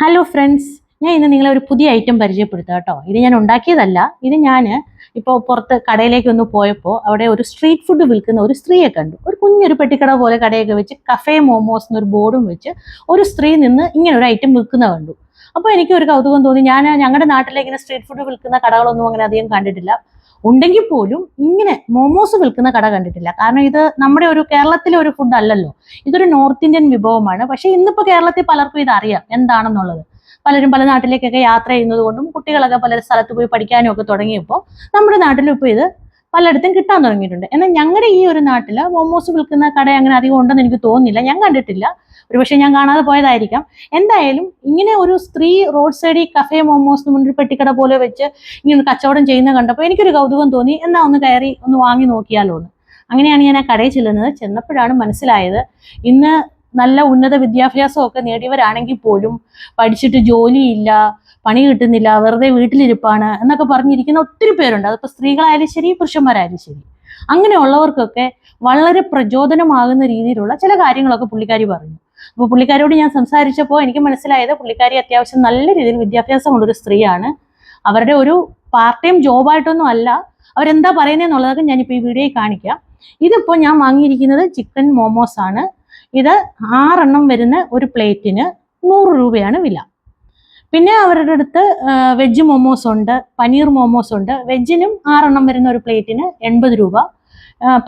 Hello friends ഞാൻ ഇന്ന് നിങ്ങളെ ഒരു പുതിയ ഐറ്റം പരിചയപ്പെടുത്താം കേട്ടോ. ഇത് ഞാൻ ഉണ്ടാക്കിയതല്ല. ഇത് ഞാൻ ഇപ്പോൾ പുറത്ത് കടയിലേക്ക് ഒന്ന് പോയപ്പോൾ അവിടെ ഒരു സ്ട്രീറ്റ് ഫുഡ് വിൽക്കുന്ന ഒരു സ്ത്രീയെ കണ്ടു. ഒരു കുഞ്ഞൊരു പെട്ടിക്കട പോലെ കടയൊക്കെ വെച്ച് കഫേ മോമോസ് എന്നൊരു ബോർഡും വെച്ച് ഒരു സ്ത്രീ നിന്ന് ഇങ്ങനെ ഒരു ഐറ്റം വിൽക്കുന്ന കണ്ടു. അപ്പോൾ എനിക്ക് ഒരു കൗതുകം തോന്നി. ഞാൻ ഞങ്ങളുടെ നാട്ടിലേക്ക് ഇങ്ങനെ സ്ട്രീറ്റ് ഫുഡ് വിൽക്കുന്ന കടകളൊന്നും അങ്ങനെ അധികം കണ്ടിട്ടില്ല. ഉണ്ടെങ്കിൽ പോലും ഇങ്ങനെ മോമോസ് വിൽക്കുന്ന കട കണ്ടിട്ടില്ല. കാരണം ഇത് നമ്മുടെ ഒരു കേരളത്തിലെ ഒരു ഫുഡ് അല്ലല്ലോ. ഇതൊരു നോർത്ത് ഇന്ത്യൻ വിഭവമാണ്. പക്ഷേ ഇന്നിപ്പോൾ കേരളത്തിൽ പലർക്കും ഇത് അറിയാം. എന്താണെന്നുള്ളത്? പലരും പല നാട്ടിലേക്കൊക്കെ യാത്ര ചെയ്യുന്നത് കൊണ്ടും കുട്ടികളൊക്കെ പല സ്ഥലത്ത് പോയി പഠിക്കാനും ഒക്കെ തുടങ്ങിയപ്പോൾ നമ്മുടെ നാട്ടിലും ഇപ്പോൾ ഇത് പലയിടത്തും കിട്ടാൻ തുടങ്ങിയിട്ടുണ്ട്. എന്നാൽ ഞങ്ങളുടെ ഈ ഒരു നാട്ടിൽ മോമോസ് വിൽക്കുന്ന കട അങ്ങനെ അധികം ഉണ്ടെന്ന് എനിക്ക് തോന്നുന്നില്ല. ഞാൻ കണ്ടിട്ടില്ല. ഒരുപക്ഷെ ഞാൻ കാണാതെ പോയതായിരിക്കാം. എന്തായാലും ഇങ്ങനെ ഒരു സ്ത്രീ റോഡ് സൈഡിൽ കഫേ മോമോസ് മുന്നിൽ പെട്ടിക്കട പോലെ വെച്ച് ഇങ്ങനെ കച്ചവടം ചെയ്യുന്ന കണ്ടപ്പോൾ എനിക്കൊരു കൗതുകം തോന്നി. എന്നാ ഒന്ന് കയറി ഒന്ന് വാങ്ങി നോക്കിയാലോ എന്ന്. അങ്ങനെയാണ് ഞാൻ ആ കടയിൽ ചെല്ലുന്നത്. ചെന്നപ്പോഴാണ് മനസ്സിലായത് ഇന്ന് നല്ല ഉന്നത വിദ്യാഭ്യാസമൊക്കെ നേടിയവരാണെങ്കിൽ പോലും പഠിച്ചിട്ട് ജോലിയില്ല. പണി കിട്ടുന്നില്ല വെറുതെ വീട്ടിലിരിപ്പാണ് എന്നൊക്കെ പറഞ്ഞിരിക്കുന്ന ഒത്തിരി പേരുണ്ട്. അതിപ്പോൾ സ്ത്രീകളായാലും ശരി പുരുഷന്മാരായാലും ശരി. അങ്ങനെയുള്ളവർക്കൊക്കെ വളരെ പ്രചോദനമാകുന്ന രീതിയിലുള്ള ചില കാര്യങ്ങളൊക്കെ പുള്ളിക്കാരി പറഞ്ഞു. അപ്പോൾ പുള്ളിക്കാരോട് ഞാൻ സംസാരിച്ചപ്പോൾ എനിക്ക് മനസ്സിലായത് പുള്ളിക്കാരി അത്യാവശ്യം നല്ല രീതിയിൽ വിദ്യാഭ്യാസമുള്ളൊരു സ്ത്രീയാണ്. അവരുടെ ഒരു പാർട്ട് ടൈം ജോബായിട്ടൊന്നും അല്ല. അവരെന്താ പറയുന്നതെന്നുള്ളതൊക്കെ ഞാനിപ്പോൾ ഈ വീഡിയോയിൽ കാണിക്കാം. ഇതിപ്പോൾ ഞാൻ വാങ്ങിയിരിക്കുന്നത് ചിക്കൻ മോമോസ് ആണ് ഇത് ആറെണ്ണം വരുന്ന ഒരു പ്ലേറ്റിന് നൂറ് രൂപയാണ് വില. പിന്നെ അവരുടെ അടുത്ത് വെജ് മോമോസ് ഉണ്ട് പനീർ മോമോസ് ഉണ്ട്. വെജിനും ആറെണ്ണം വരുന്ന ഒരു പ്ലേറ്റിന് എൺപത് രൂപ.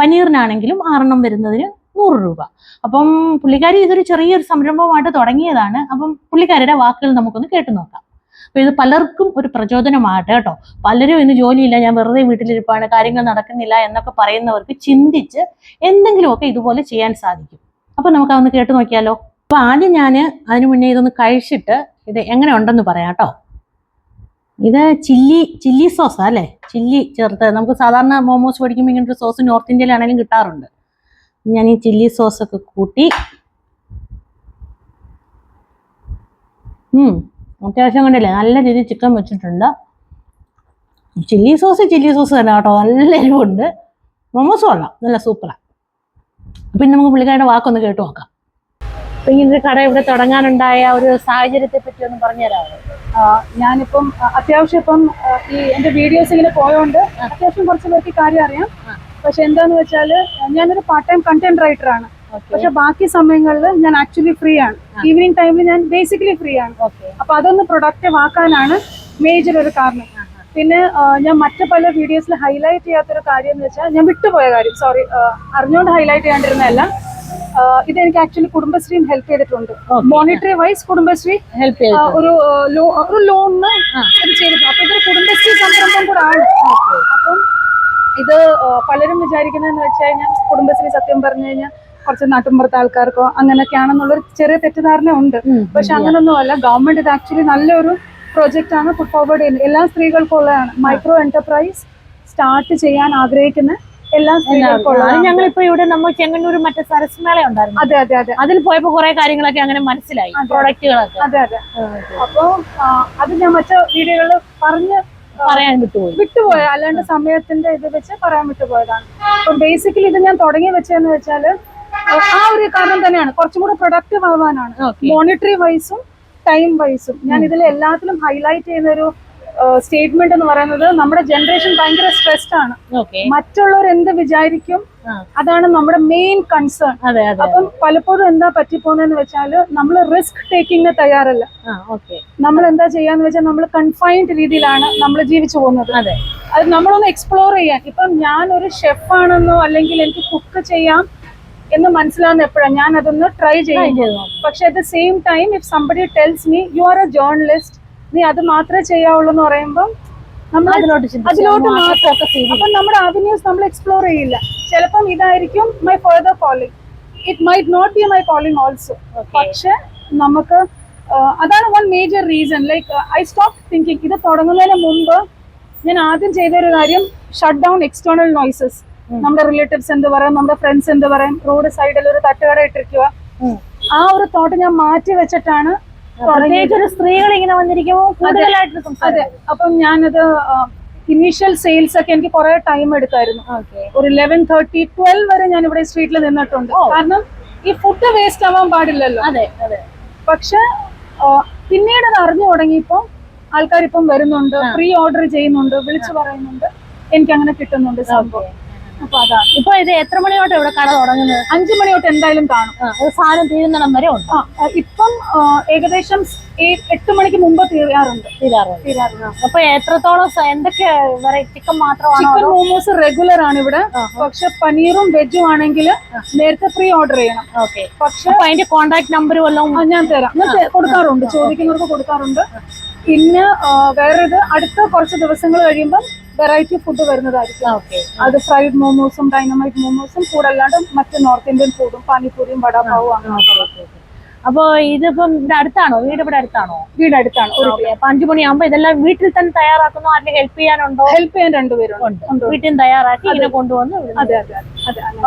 പനീറിനാണെങ്കിലും ആറെണ്ണം വരുന്നതിന് നൂറ് രൂപ. അപ്പം പുള്ളിക്കാരി ഇതൊരു ചെറിയൊരു സംരംഭമായിട്ട് തുടങ്ങിയതാണ്. അപ്പം പുള്ളിക്കാരുടെ വാക്കുകൾ നമുക്കൊന്ന് കേട്ടു നോക്കാം. അപ്പൊ ഇത് പലർക്കും ഒരു പ്രചോദനമാകട്ടെ കേട്ടോ. പലരും ഇന്ന് ജോലിയില്ല ഞാൻ വെറുതെ വീട്ടിലിരിപ്പാണ് കാര്യങ്ങൾ നടക്കുന്നില്ല എന്നൊക്കെ പറയുന്നവർക്ക് ചിന്തിച്ച് എന്തെങ്കിലുമൊക്കെ ഇതുപോലെ ചെയ്യാൻ സാധിക്കും. അപ്പൊ നമുക്ക് അതൊന്ന് കേട്ടു നോക്കിയാലോ. അപ്പൊ ആദ്യം ഞാൻ അതിനു മുന്നേ ഇതൊന്ന് കഴിച്ചിട്ട് ഇത് എങ്ങനെ ഉണ്ടെന്ന് പറയാം കേട്ടോ. ഇത് ചില്ലി ചില്ലി സോസാ അല്ലേ? ചില്ലി ചേർത്ത് നമുക്ക് സാധാരണ മോമോസ് പഠിക്കുമ്പോൾ ഇങ്ങനത്തെ സോസ് നോർത്ത് ഇന്ത്യയിലാണെങ്കിലും കിട്ടാറുണ്ട്. ഞാൻ ഈ ചില്ലി സോസ് ഒക്കെ കൂട്ടി അത്യാവശ്യം കണ്ടില്ലേ? നല്ല രീതിയിൽ ചിക്കൻ വെച്ചിട്ടുണ്ട്. ചില്ലി സോസ് ചില്ലി സോസ് തന്നെ കേട്ടോ. നല്ല എരിവുണ്ട് മോമോസ് കൊള്ളാം. നല്ല സൂപ്പറാണ് പിന്നെ നമുക്ക് പുള്ളിക്കാരുടെ വാക്കൊന്ന് കേട്ട് നോക്കാം. അപ്പൊ ഇങ്ങനൊരു കട ഇവിടെ തുടങ്ങാനുണ്ടായ ഒരു സാഹചര്യത്തെ പറ്റി ഒന്ന് പറഞ്ഞുതരാമോ? ഞാനിപ്പം അത്യാവശ്യം ഇപ്പം ഈ എന്റെ വീഡിയോസ് ഇങ്ങനെ പോയോണ്ട് അത്യാവശ്യം കുറച്ച് പേർക്ക് കാര്യം അറിയാം. പക്ഷെ എന്താന്ന് വെച്ചാൽ ഞാനൊരു പാർട്ട് ടൈം കണ്ടന്റ് റൈറ്റർ ആണ് പക്ഷെ ബാക്കി സമയങ്ങളിൽ ഞാൻ ആക്ച്വലി ഫ്രീ ആണ്. ഈവനിങ് ടൈമിൽ ഞാൻ ബേസിക്കലി ഫ്രീ ആണ്. അപ്പൊ അതൊന്ന് പ്രൊഡക്റ്റീവ് ആക്കാനാണ് മേജർ ഒരു കാരണം. പിന്നെ ഞാൻ മറ്റു പല വീഡിയോസിൽ ഹൈലൈറ്റ് ചെയ്യാത്തൊരു കാര്യം എന്ന് വെച്ചാൽ ഞാൻ വിട്ടുപോയ കാര്യം സോറി അറിഞ്ഞുകൊണ്ട് ഹൈലൈറ്റ് ചെയ്യാണ്ടിരുന്നതല്ല. ഇത് എനിക്ക് ആക്ച്വലി കുടുംബശ്രീയും ഹെൽപ്പ് ചെയ്തിട്ടുണ്ട്. മോണിറ്ററി വൈസ് കുടുംബശ്രീ ഹെൽപ്പ് ഒരു ഒരു ലോണിന് ഇത് ചെയ്തിട്ടുണ്ട്. അപ്പൊ ഇതൊരു കുടുംബശ്രീ സംരംഭം കൂടെ ആണ് അപ്പം ഇത് പലരും വിചാരിക്കുന്നതെന്ന് വെച്ച് കഴിഞ്ഞാൽ കുടുംബശ്രീ സത്യം പറഞ്ഞു കഴിഞ്ഞാൽ കുറച്ച് നാട്ടുമ്പുറത്തെ ആൾക്കാർക്കോ അങ്ങനെയൊക്കെയാണെന്നുള്ളൊരു ചെറിയ തെറ്റിദ്ധാരണ ഉണ്ട്. പക്ഷെ അങ്ങനൊന്നും അല്ല ഗവൺമെന്റ് ഇത് ആക്ച്വലി നല്ലൊരു പ്രോജക്റ്റ് ആണ് പുട്ട് ഫോർവേഡ് ചെയ്യുന്നത്. എല്ലാ സ്ത്രീകൾക്കും ഉള്ളതാണ്. മൈക്രോ എന്റർപ്രൈസ് സ്റ്റാർട്ട് ചെയ്യാൻ ആഗ്രഹിക്കുന്ന എല്ലാ സ്ത്രീകൾക്കുള്ളതാണ് ഞങ്ങൾ ഇപ്പൊ ഞങ്ങളിപ്പോ ഇവിടെ നമ്മൾ ചെങ്ങന്നൂർ മറ്റേ സരസ്മേള ഉണ്ടായിരുന്നു. അതെ അതെ അതെ. അതിൽ പോയപ്പോ കുറെ കാര്യങ്ങളൊക്കെ അങ്ങനെ മനസ്സിലായി. പ്രൊഡക്റ്റുകളൊക്കെ. അതെ അതെ. അപ്പോ അത് ഞാൻ മറ്റു വീഡിയോകളിൽ പറഞ്ഞ് പറയാൻ വിട്ടുപോയി. വിട്ടുപോയ. അല്ലാണ്ട് സമയത്തിന്റെ ഇത് വെച്ച് പറയാൻ വിട്ടുപോയതാണ്. അപ്പൊ ബേസിക്കലി ഇത് ഞാൻ തുടങ്ങി വെച്ചതെന്ന് വെച്ചാൽ ആ ഒരു കാരണം തന്നെയാണ്. കുറച്ചും കൂടെ പ്രൊഡക്റ്റീവ് ആവാനാണ്. മോണിറ്ററി വൈസും ടൈം വൈസും ഞാൻ ഇതിൽ എല്ലാത്തിലും ഹൈലൈറ്റ് ചെയ്യുന്ന ഒരു സ്റ്റേറ്റ്മെന്റ് എന്ന് പറയുന്നത് നമ്മുടെ ജനറേഷൻ ഭയങ്കര സ്ട്രെസ്ഡ് ആണ്. മറ്റുള്ളവർ എന്ത് വിചാരിക്കും അതാണ് നമ്മുടെ മെയിൻ കൺസേൺ അപ്പം പലപ്പോഴും എന്താ പറ്റിപ്പോന്നെന്ന് വെച്ചാൽ നമ്മൾ റിസ്ക് ടേക്കിങ്ങിന് തയ്യാറല്ല. നമ്മൾ എന്താ ചെയ്യാന്ന് വെച്ചാൽ നമ്മൾ കൺഫൈൻഡ് രീതിയിലാണ് നമ്മൾ ജീവിച്ചു പോകുന്നത്. അതെ. നമ്മളൊന്ന് എക്സ്പ്ലോർ ചെയ്യാൻ. ഇപ്പം ഞാൻ ഒരു ഷെഫ് ഷെഫാണെന്നോ അല്ലെങ്കിൽ എനിക്ക് കുക്ക് ചെയ്യാം എന്ന് മനസ്സിലാവുന്ന എപ്പോഴാണ്? ഞാൻ അതൊന്ന് ട്രൈ ചെയ്യാൻ പക്ഷെ at the same time if somebody tells me you are a journalist നീ അത് മാത്രമേ ചെയ്യാവുള്ളൂ എന്ന് പറയുമ്പോൾ നമ്മൾ അതിലോട്ട് അതിലോട്ട് ചെയ്ത് അപ്പം നമ്മുടെ അവന്യൂസ് നമ്മൾ എക്സ്പ്ലോർ ചെയ്യില്ല. ചിലപ്പം ഇതായിരിക്കും my further calling it might not be my calling also. പക്ഷെ നമുക്ക് അതാണ് one major reason like I stop thinking ഇത് തുടങ്ങുന്നതിന് മുമ്പ് ഞാൻ ആദ്യം ചെയ്തൊരു കാര്യം ഷട്ട് ഡൗൺ എക്സ്റ്റേണൽ നോയ്സസ് നമ്മുടെ റിലേറ്റീവ്സ് എന്ത് പറയും? നമ്മുടെ ഫ്രണ്ട്സ് എന്ത് പറയും? റോഡ് സൈഡിൽ ഒരു തട്ടുകട ഇട്ടിരിക്കുക ആ ഒരു തോട്ട് ഞാൻ മാറ്റി വെച്ചിട്ടാണ് പ്രത്യേകിച്ച് ഒരു സ്ത്രീകൾ ഇങ്ങനെ വന്നിരിക്കുമ്പോൾ കൂടുതലായിട്ട് അതെ. അപ്പം ഞാനത് ഇനീഷ്യൽ സെയിൽസ് ഒക്കെ എനിക്ക് കുറെ ടൈം എടുക്കായിരുന്നു ഒരു ലെവൻ തേർട്ടി ട്വൽവ് വരെ ഞാൻ ഇവിടെ സ്ട്രീറ്റിൽ നിന്നിട്ടുണ്ട്. കാരണം ഈ ഫുഡ് വേസ്റ്റ് ആവാൻ പാടില്ലല്ലോ. അതെ അതെ. പക്ഷെ പിന്നീട് അത് അറിഞ്ഞു തുടങ്ങിയപ്പോൾ ആൾക്കാർ ഇപ്പം വരുന്നുണ്ട് പ്രീ ഓർഡർ ചെയ്യുന്നുണ്ട് വിളിച്ചു പറയുന്നുണ്ട്. എനിക്ക് അങ്ങനെ കിട്ടുന്നുണ്ട് സംഭവം. അപ്പൊ അതാണ് ഇപ്പൊ ഇത് എത്ര മണിയോട്ട് ഇവിടെ കട തുടങ്ങുന്നത്? അഞ്ചു മണി തൊട്ട് എന്തായാലും കാണും. സാധനം തീരുന്നിടം വരെ ഉണ്ട്. ഇപ്പം ഏകദേശം ഈ എട്ട് മണിക്ക് മുമ്പ് തീരാറുണ്ട്. തീരാറുണ്ട്. തീരാറുണ്ട്. അപ്പൊ എത്രത്തോളം എന്തൊക്കെ ചിക്കൻ മാത്രമാണോ ചിക്കൻ മോമോസ് റെഗുലർ ആണ് ഇവിടെ. പക്ഷെ പനീറും വെജും ആണെങ്കിൽ നേരത്തെ പ്രീ ഓർഡർ ചെയ്യണം. ഓക്കെ. പക്ഷെ അതിന്റെ കോണ്ടാക്ട് നമ്പർ വല്ലതും ഞാൻ തരാം. കൊടുക്കാറുണ്ട്. ചോദിക്കുന്നവർക്ക് കൊടുക്കാറുണ്ട്. പിന്നെ വേറൊരു അടുത്ത കുറച്ച് ദിവസങ്ങൾ കഴിയുമ്പം വെറൈറ്റി ഫുഡ് വരുന്നതായിരിക്കും. അത് ഫ്രൈഡ് മോമോസും ഡൈനമൈറ്റ് മോമോസും കൂടല്ലാണ്ട് മറ്റ് നോർത്ത് ഇന്ത്യൻ ഫുഡും പാനിപ്പൂരിയും വടാപാവും അങ്ങനെ അപ്പൊ ഇതിപ്പം ഇവിടെ അടുത്താണോ? വീട് ഇവിടെ അടുത്താണോ? വീട് അടുത്താണോ. ഒരു അപ്പൊ അഞ്ചു മണിയാകുമ്പോ ഇതെല്ലാം വീട്ടിൽ തന്നെ തയ്യാറാക്കുന്നു? ആരെങ്കിലും ഹെൽപ്പ് ചെയ്യാനുണ്ടോ? ഹെൽപ്പ് ചെയ്യാൻ രണ്ടുപേരുണ്ട് ഉണ്ട്. വീട്ടിൽ നിന്ന് തയ്യാറാക്കി ഇതിനെ കൊണ്ടുവന്ന് അതെ അതെ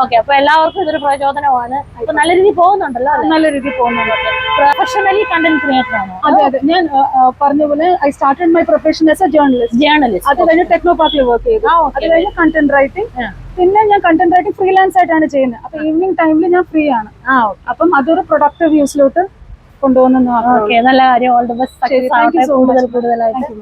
ഓക്കെ. അപ്പൊ എല്ലാവർക്കും ഇതൊരു പ്രചോദനമാണ്. ഇപ്പൊ നല്ല രീതിയിൽ പോകുന്നുണ്ടല്ലോ നല്ല രീതിയിൽ പോകുന്നുണ്ട്. പ്രൊഫഷണലി കണ്ടന്റ് ക്രിയേറ്റർ ആണോ? അതെ അതെ ഞാൻ പറഞ്ഞ പോലെ I started my profession as a journalist journalist അത് കഴിഞ്ഞ് ടെക്നോ പാർക്കിൽ വർക്ക് ചെയ്തു അത് കഴിഞ്ഞ് കണ്ടന്റ് റൈറ്റിംഗ്. പിന്നെ ഞാൻ കണ്ടന്റ് റൈറ്റിംഗ് ഫ്രീലാൻസ് ആയിട്ടാണ് ചെയ്യുന്നത്. അപ്പൊ ഈവനിങ് ടൈമിൽ ഞാൻ ഫ്രീ ആണ്. ആ അപ്പം അതൊരു പ്രൊഡക്റ്റ് യൂസിലോട്ട് കൊണ്ടുപോകുന്നു ഓക്കെ നല്ല കാര്യം. ഓൾ ദി ബെസ്റ്റ് കൂടുതൽ. കൂടുതലായിട്ട്.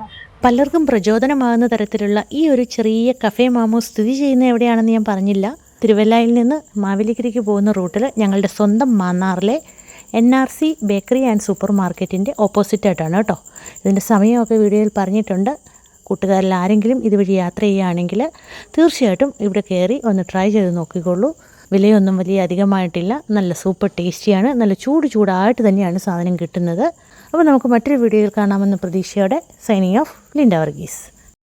പലർക്കും പ്രചോദനമാകുന്ന തരത്തിലുള്ള ഈ ഒരു ചെറിയ കഫേ മാമോ സ്ഥിതി ചെയ്യുന്ന എവിടെയാണെന്ന് ഞാൻ പറഞ്ഞില്ല. തിരുവല്ലയിൽ നിന്ന് മാവേലിക്കരയ്ക്ക് പോകുന്ന റൂട്ടിൽ ഞങ്ങളുടെ സ്വന്തം മാന്നാറിലെ N R C bakery and super മാർക്കറ്റിന്റെ ഓപ്പോസിറ്റായിട്ടാണ് കേട്ടോ. ഇതിന്റെ സമയമൊക്കെ വീഡിയോയിൽ പറഞ്ഞിട്ടുണ്ട്. കൂട്ടുകാരിൽ ആരെങ്കിലും ഇതുവഴി യാത്ര ചെയ്യുകയാണെങ്കിൽ തീർച്ചയായിട്ടും ഇവിടെ കയറി ഒന്ന് ട്രൈ ചെയ്ത് നോക്കിക്കോളൂ വിലയൊന്നും വലിയ അധികമായിട്ടില്ല. നല്ല സൂപ്പർ ടേസ്റ്റിയാണ് നല്ല ചൂട് ചൂടായിട്ട് തന്നെയാണ് സാധനം കിട്ടുന്നത്. അപ്പോൾ നമുക്ക് മറ്റൊരു വീഡിയോയിൽ കാണാമെന്ന പ്രതീക്ഷയോടെ സൈനിങ് ഓഫ് ലിൻഡ വർഗീസ്.